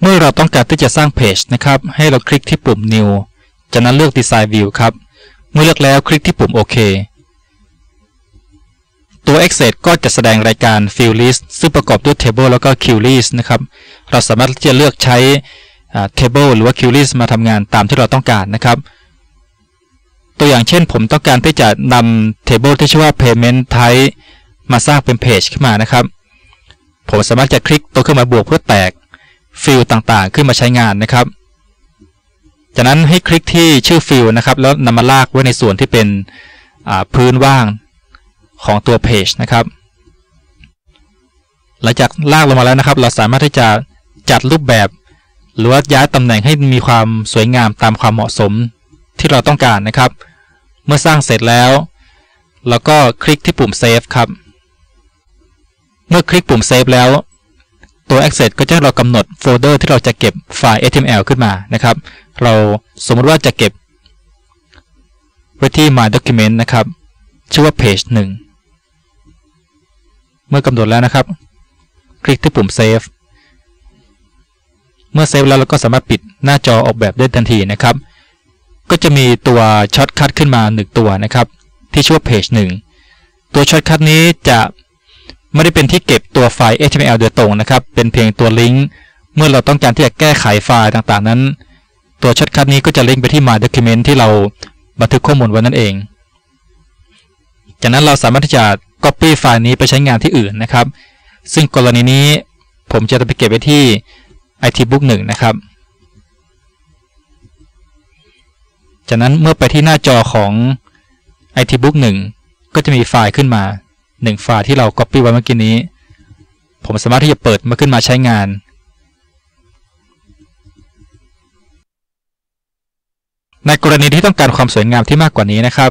เมื่อเราต้องการที่จะสร้างเพจนะครับให้เราคลิกที่ปุ่ม New จากนั้นเลือก Design View ครับ เมื่อเลือกแล้วคลิกที่ปุ่มโอเคตัว Access ก็จะแสดงรายการ Field List ซึ่งประกอบด้วย Table แล้วก็ Queue List นะครับ เราสามารถที่จะเลือกใช้ Table หรือว่า Queue List มาทำงานตามที่เราต้องการนะครับ ตัวอย่างเช่นผมต้องการที่จะนำ Table ที่ชื่อว่า Payment Type มาสร้างเป็นเพจขึ้นมานะครับ ผมสามารถจะคลิกตัวเครื่องหมายบวกเพื่อแตก ฟิลต่างๆ ขึ้นมาใช้งานนะครับ จากนั้นให้คลิกที่ชื่อฟิลนะครับ แล้วนำมาลากไว้ในส่วนที่เป็นพื้นว่างของตัวเพจนะครับ หลังจากลากลงมาแล้วนะครับ เราสามารถที่จะจัดรูปแบบ หรือว่าย้ายตำแหน่งให้มีความสวยงามตามความเหมาะสมที่เราต้องการนะครับ เมื่อสร้างเสร็จแล้ว เราก็คลิกที่ปุ่ม Save ครับ เมื่อคลิกปุ่ม Save แล้ว ตัว Access ก็จะให้เรากำหนดโฟลเดอร์ที่เราจะเก็บไฟล์ HTML ขึ้นมานะครับ เราสมมติว่าจะเก็บไว้ที่ My Document นะครับ ชื่อว่า Page 1 เมื่อกำหนดแล้วนะครับ คลิกที่ปุ่ม Save เมื่อเซฟแล้วเราก็สามารถปิดหน้าจอออกแบบได้ทันทีนะครับ ก็จะมีตัวช็อตคัทขึ้นมา 1 ตัวนะครับ ที่ชื่อว่า Page 1 ตัวช็อตคัทนี้จะ ไม่ได้เป็นที่เก็บตัวไฟล์ HTML โดยตรงนะครับ เป็นเพียงตัวลิงก์ เมื่อเราต้องการที่จะแก้ไขไฟล์ต่างๆ นั้น ตัวช็อตคัทนี้ก็จะลิงก์ไปที่ My Document ที่เราบันทึกข้อมูลไว้นั่นเอง จากนั้นเราสามารถที่จะ Copy ไฟล์นี้ไปใช้งานที่อื่นนะครับ ซึ่งกรณีนี้ผมจะไปเก็บไว้ที่ IT Book 1 นะครับ จากนั้นเมื่อไปที่หน้าจอของ IT Book 1 ก็จะมีไฟล์ขึ้นมา 1 ไฟล์ที่เรา Copy ไว้เมื่อกี้นี้ ผมสามารถที่จะเปิดมาขึ้นมาใช้งาน ในกรณีที่ต้องการความสวยงามที่มากกว่านี้นะครับ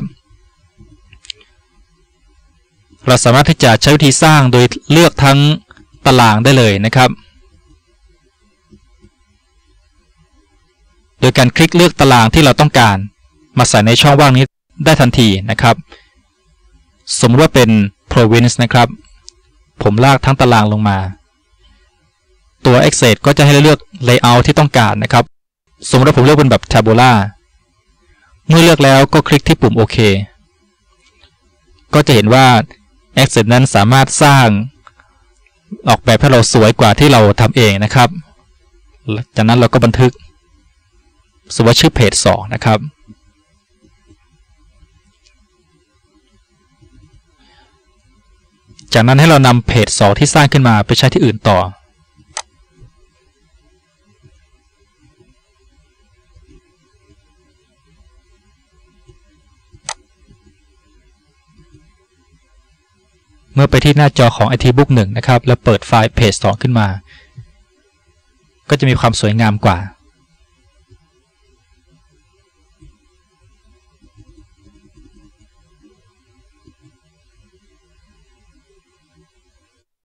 เราสามารถที่จะใช้วิธีสร้างโดยเลือกทั้งตารางได้เลยนะครับ โดยการคลิกเลือกตารางที่เราต้องการ มาใส่ในช่องว่างนี้ได้ทันทีนะครับ สมมติว่าเป็น province นะครับ ผมลากทั้งตารางลงมา ตัว Access ก็จะให้เลือก layout ที่ต้องการนะครับ สมมติว่าผมเลือกเป็นแบบ Tabula เมื่อเลือกแล้วก็คลิกที่ปุ่มโอเคก็จะเห็นว่า Access นั้นสามารถสร้างออกแบบให้เราสวยกว่าที่เราทำเองนะครับ จากนั้นเราก็บันทึกสมมติชื่อเพจ2นะครับ จากนั้นให้เรานำเพจ2ที่สร้างขึ้นมาไปใช้ที่อื่นต่อ เมื่อไปที่หน้าจอของ IT Book 1 นะครับ แล้วเปิดไฟล์เพจ2ขึ้นมา ก็จะมีความสวยงามกว่า